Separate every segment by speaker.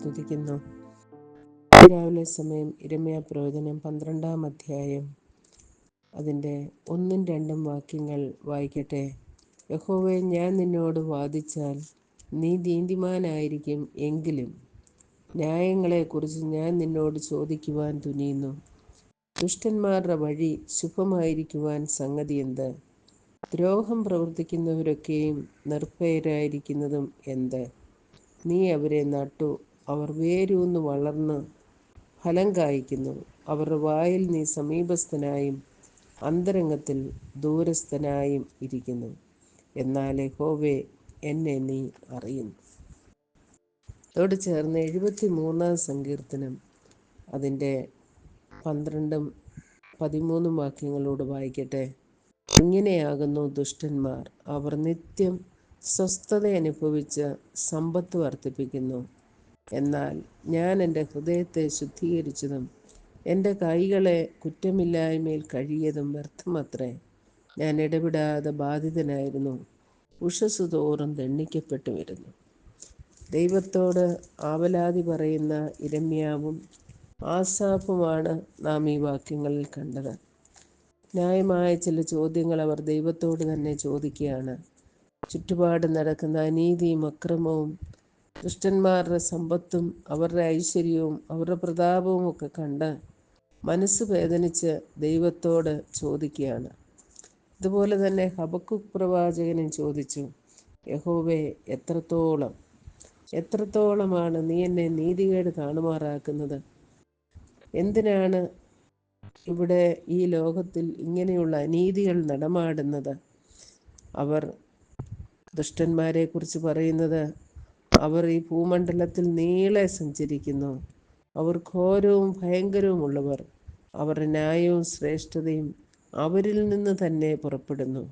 Speaker 1: സ്തുതിക്കുന്നു. രാവിലെ സമയം ഇരമയ പ്രവചനം പന്ത്രണ്ടാം അധ്യായം. അതിന്റെ ഒന്നും രണ്ടും വാക്യങ്ങൾ വായിക്കട്ടെ. യഹോവെ ഞാൻ നിന്നോട് വാദിച്ചാൽ നീ നീതിമാനായിരിക്കും എങ്കിലും ന്യായങ്ങളെക്കുറിച്ച് ഞാൻ നിന്നോട് ചോദിക്കുവാൻ തുനിയുന്നു. ദുഷ്ടന്മാരുടെ വഴി ശുഭമായിരിക്കുവാൻ സംഗതി എന്ത്? ദ്രോഹം പ്രവർത്തിക്കുന്നവരൊക്കെയും നിർഭയരായിരിക്കുന്നതും എന്ത്? നീ അവരെ നട്ടു അവർ വേരൂന്ന് വളർന്ന് ഫലം കായ്ക്കുന്നു. അവരുടെ വായിൽ നീ സമീപസ്ഥനായും അന്തരംഗത്തിൽ ദൂരസ്ഥനായും ഇരിക്കുന്നു. എന്നാൽ യഹോവേ എന്നെ നീ അറിയുന്നു. അതോട് ചേർന്ന് എഴുപത്തി മൂന്നാം സങ്കീർത്തനം അതിന്റെ പന്ത്രണ്ടും പതിമൂന്നും വാക്യങ്ങളോട് വായിക്കട്ടെ. ഇങ്ങനെയാകുന്നു ദുഷ്ടന്മാർ. അവർ നിത്യം സ്വസ്ഥത അനുഭവിച്ച് സമ്പത്ത് വർദ്ധിപ്പിക്കുന്നു. എന്നാൽ ഞാൻ എന്റെ ഹൃദയത്തെ ശുദ്ധീകരിച്ചതും എന്റെ കൈകളെ കുറ്റമില്ലായ്മയിൽ കഴിയതും വ്യർത്ഥമത്രേ. ഞാൻ ഇടപെടാതെ ബാധിതനായിരുന്നു. ഉഷസ് തോറും ദണ്ണിക്കപ്പെട്ടു വരുന്നു. ദൈവത്തോട് ആവലാതി പറയുന്ന ഇരമ്യാവും ആസാഫുമാണ് നാം ഈ വാക്യങ്ങളിൽ കണ്ടത്. ന്യായമായ ചില ചോദ്യങ്ങൾ അവർ ദൈവത്തോട് തന്നെ ചോദിക്കുകയാണ്. ചുറ്റുപാട് നടക്കുന്ന അനീതിയും അക്രമവും ദുഷ്ടന്മാരുടെ സമ്പത്തും അവരുടെ ഐശ്വര്യവും അവരുടെ പ്രതാപവും ഒക്കെ കണ്ട് മനസ്സ് വേദനിച്ച് ദൈവത്തോട് ചോദിക്കുകയാണ്. ഇതുപോലെ തന്നെ ഹബക്കു പ്രവാചകനും ചോദിച്ചു യഹോവെ എത്രത്തോളം എത്രത്തോളമാണ് നീ എന്നെ നീതികേട് കാണുമാറാക്കുന്നത്? എന്തിനാണ് ഇവിടെ ഈ ലോകത്തിൽ ഇങ്ങനെയുള്ള അനീതികൾ നടമാടുന്നത്? അവർ ദുഷ്ടന്മാരെ കുറിച്ച് പറയുന്നത് അവർ ഈ ഭൂമണ്ഡലത്തിൽ നീളെ സഞ്ചരിക്കുന്നു. അവർ ഘോരവും ഭയങ്കരവുമുള്ളവർ അവർ ന്യായവും ശ്രേഷ്ഠതയും അവരിൽ നിന്ന് തന്നെ പുറപ്പെടുന്നു.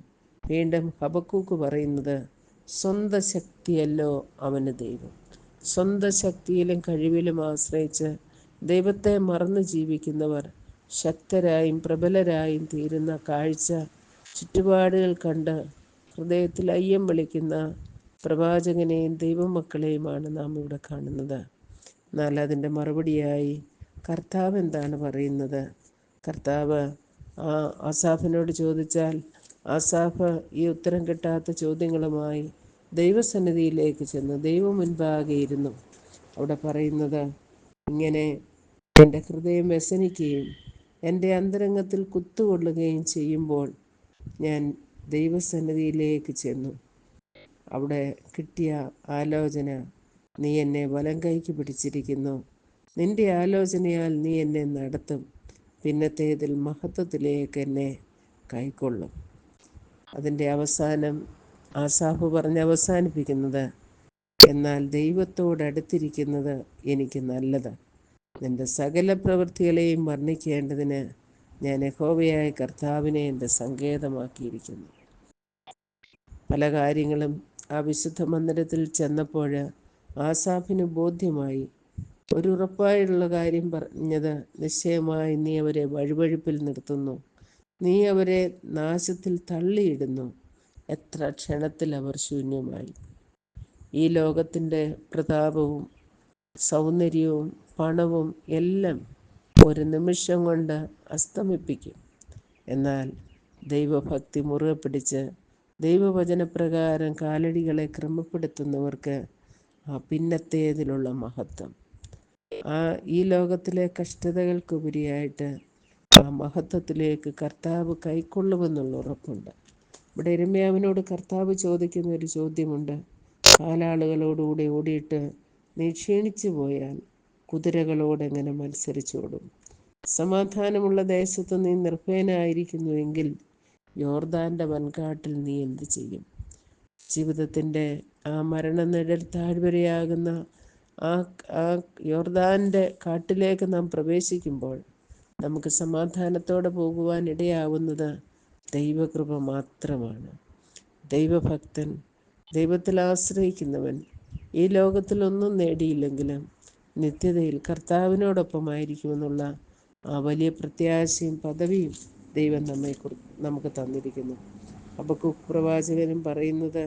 Speaker 1: വീണ്ടും ഹബക്കൂക്ക് പറയുന്നത് സ്വന്തം ശക്തിയല്ലോ അവന് ദൈവം. സ്വന്തം ശക്തിയിലും കഴിവിലും ആശ്രയിച്ച് ദൈവത്തെ മറന്നു ജീവിക്കുന്നവർ ശക്തരായും പ്രബലരായും തീരുന്ന കാഴ്ച ചുറ്റുപാടുകൾ കണ്ട് ഹൃദയത്തിൽ അയ്യം വിളിക്കുന്ന പ്രവാചകനെയും ദൈവമക്കളെയുമാണ് നാം ഇവിടെ കാണുന്നത്. എന്നാൽ അതിന്റെ മറുപടിയായി കർത്താവ് എന്താണ് പറയുന്നത്? കർത്താവ് ആ ആസാഫിനോട് ചോദിച്ചാൽ ആസാഫ് ഈ ഉത്തരം കിട്ടാത്ത ചോദ്യങ്ങളുമായി ദൈവസന്നിധിയിലേക്ക് ചെന്ന്. ദൈവം മുൻപാകെ ഇരുന്നു. അവിടെ പറയുന്നത് ഇങ്ങനെ എന്റെ ഹൃദയം വ്യസനിക്കുകയും എന്റെ അന്തരംഗത്തിൽ കുത്തുകൊള്ളുകയും ചെയ്യുമ്പോൾ ഞാൻ ദൈവസന്നിധിയിലേക്ക് ചെന്നു. അവിടെ കിട്ടിയ ആലോചന നീ എന്നെ വലം കൈക്ക് പിടിച്ചിരിക്കുന്നു. നിന്റെ ആലോചനയാൽ നീ എന്നെ നടത്തും. പിന്നത്തേതിൽ മഹത്വത്തിലേക്ക് എന്നെ കൈക്കൊള്ളും. അതിന്റെ അവസാനം ആസാഫ് പറഞ്ഞ് അവസാനിപ്പിക്കുന്നത് എന്നാൽ ദൈവത്തോടടുത്തിരിക്കുന്നത് എനിക്ക് നല്ലത്. നിന്റെ സകല പ്രവൃത്തികളെയും വർണിക്കേണ്ടതിന് ഞാൻ യഹോവയായ കർത്താവിനെ എന്റെ സങ്കേതമാക്കിയിരിക്കുന്നു. പല കാര്യങ്ങളും ആ വിശുദ്ധ മന്ദിരത്തിൽ ചെന്നപ്പോൾ ആസാഫിന് ബോധ്യമായി. ഒരു ഉറപ്പായുള്ള കാര്യം പറഞ്ഞത് നിശ്ചയമായി നീ അവരെ വഴിവഴിപ്പിൽ നിർത്തുന്നു. നീ അവരെ നാശത്തിൽ തള്ളിയിടുന്നു. എത്ര ക്ഷണത്തിൽ അവർ ശൂന്യമായി. ഈ ലോകത്തിന്റെ പ്രതാപവും സൗന്ദര്യവും പണവും എല്ലാം ഒരു നിമിഷം കൊണ്ട് അസ്തമിപ്പിക്കും. എന്നാൽ ദൈവഭക്തി മുറുകെ പിടിച്ച് ദൈവവചനപ്രകാരം കാലടികളെ ക്രമപ്പെടുത്തുന്നവർക്ക് ആ പിന്നത്തേതിലുള്ള മഹത്വം. ആ ഈ ലോകത്തിലെ കഷ്ടതകൾക്കുപരിയായിട്ട് ആ മഹത്വത്തിലേക്ക് കർത്താവ് കൈക്കൊള്ളുമെന്നുള്ള ഉറപ്പുണ്ട്. ഇവിടെ എരുമയാവിനോട് കർത്താവ് ചോദിക്കുന്ന ഒരു ചോദ്യമുണ്ട്. കാലാളുകളോടുകൂടി ഓടിയിട്ട് നീ ക്ഷീണിച്ചു പോയാൽ കുതിരകളോടെങ്ങനെ മത്സരിച്ചോടും? സമാധാനമുള്ള ദേശത്ത് നീ നിർഭയനായിരിക്കുന്നുവെങ്കിൽ യോർദാന്റെ വൻകാട്ടിൽ നീ എന്ത് ചെയ്യും? ജീവിതത്തിന്റെ ആ മരണനിഴൽ താഴ്വരയാകുന്ന ആ ആ യോർദാന്റെ കാട്ടിലേക്ക് നാം പ്രവേശിക്കുമ്പോൾ നമുക്ക് സമാധാനത്തോടെ പോകുവാൻ ഇടയാവുന്നത് ദൈവകൃപ മാത്രമാണ്. ദൈവഭക്തൻ ദൈവത്തിൽ ആശ്രയിക്കുന്നവൻ ഈ ലോകത്തിലൊന്നും നേടിയില്ലെങ്കിലും നിത്യതയിൽ കർത്താവിനോടൊപ്പമായിരിക്കുമെന്നുള്ള ആ വലിയ പ്രത്യാശയും പദവിയും ദൈവം നമ്മെ നമുക്ക് തന്നിരിക്കുന്നു. അപ്പോൾ പ്രവാചകനും പറയുന്നത്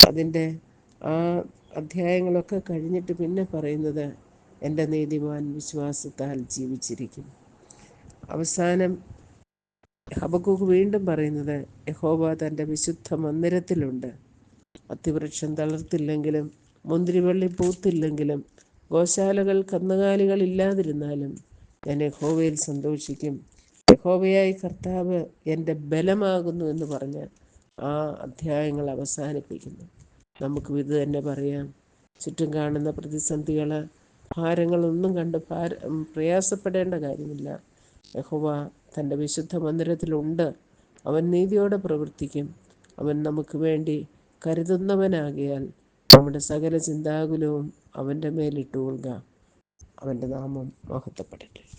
Speaker 1: അതിന്റെ ആ അധ്യായങ്ങളൊക്കെ കഴിഞ്ഞിട്ട് പിന്നെ പറയുന്നത് എന്റെ നീതിമാൻ വിശ്വാസത്താൽ ജീവിച്ചിരിക്കും. അവസാനം ഹബക്കൂക്ക് വീണ്ടും പറയുന്നത് യഹോബ തന്റെ വിശുദ്ധ മന്ദിരത്തിലുണ്ട്. അത്തിവൃക്ഷം തളർത്തില്ലെങ്കിലും മുന്തിരിവള്ളി പൂത്തില്ലെങ്കിലും ഗോശാലകൾ കന്നുകാലികൾ ഇല്ലാതിരുന്നാലും ഞാൻ യഹോവയിൽ സന്തോഷിക്കും. യഹോവയായി കർത്താവ് എന്റെ ബലമാകുന്നു എന്ന് പറഞ്ഞ് ആ അധ്യായങ്ങൾ അവസാനിപ്പിക്കുന്നു. നമുക്കും ഇത് തന്നെ പറയാം. ചുറ്റും കാണുന്ന പ്രതിസന്ധികൾ ഭാരങ്ങളൊന്നും കണ്ട് ഭാര പ്രയാസപ്പെടേണ്ട കാര്യമില്ല. യഹോവ തന്റെ വിശുദ്ധ മന്ദിരത്തിലുണ്ട്. അവൻ നീതിയോടെ പ്രവർത്തിക്കും. അവൻ നമുക്ക് വേണ്ടി കരുതുന്നവനാകിയാൽ നമ്മുടെ സകല ചിന്താകുലവും അവന്റെ മേലിട്ടുകൊള്ളുക അവന്റെ നാമം മഹത്വപ്പെടട്ടെ.